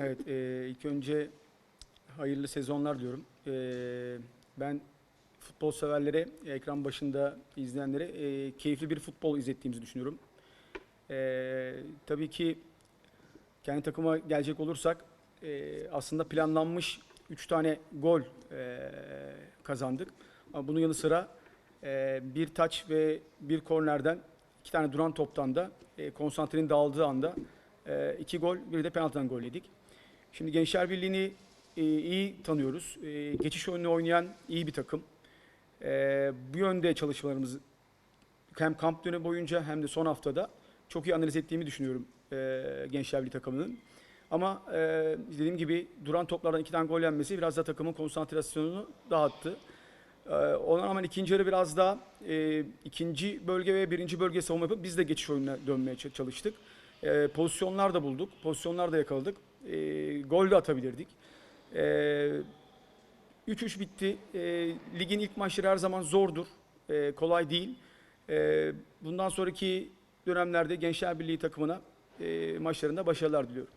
Evet, e, ilk önce hayırlı sezonlar diyorum. E, ben futbol severlere, ekran başında izleyenlere e, keyifli bir futbol izlettiğimizi düşünüyorum. E, tabii ki kendi takıma gelecek olursak e, aslında planlanmış 3 tane gol e, kazandık. Ama bunun yanı sıra e, bir taç ve bir kornerden iki tane duran toptan da e, konsantrenin dağıldığı anda e, iki gol bir de penaltıdan gol yedik. Şimdi Gençler Birliği'ni e, iyi tanıyoruz. E, geçiş oyunu oynayan iyi bir takım. E, bu yönde çalışmalarımız hem kamp dönemi boyunca hem de son haftada çok iyi analiz ettiğimi düşünüyorum e, Gençler Birliği takımının. Ama dediğim gibi duran toplardan iki tane gol yenmesi biraz da takımın konsantrasyonunu dağıttı. E, ona rağmen ikinci yarı biraz daha e, ikinci bölge ve birinci bölge savunma yapıp biz de geçiş oyununa dönmeye çalıştık. E, pozisyonlar da bulduk, pozisyonlar da yakaladık. E, gol de atabilirdik. E, 3-3 bitti. E, ligin ilk maçları her zaman zordur, e, kolay değil. E, bundan sonraki dönemlerde Gençler Birliği takımına e, maçlarında başarılar diliyorum.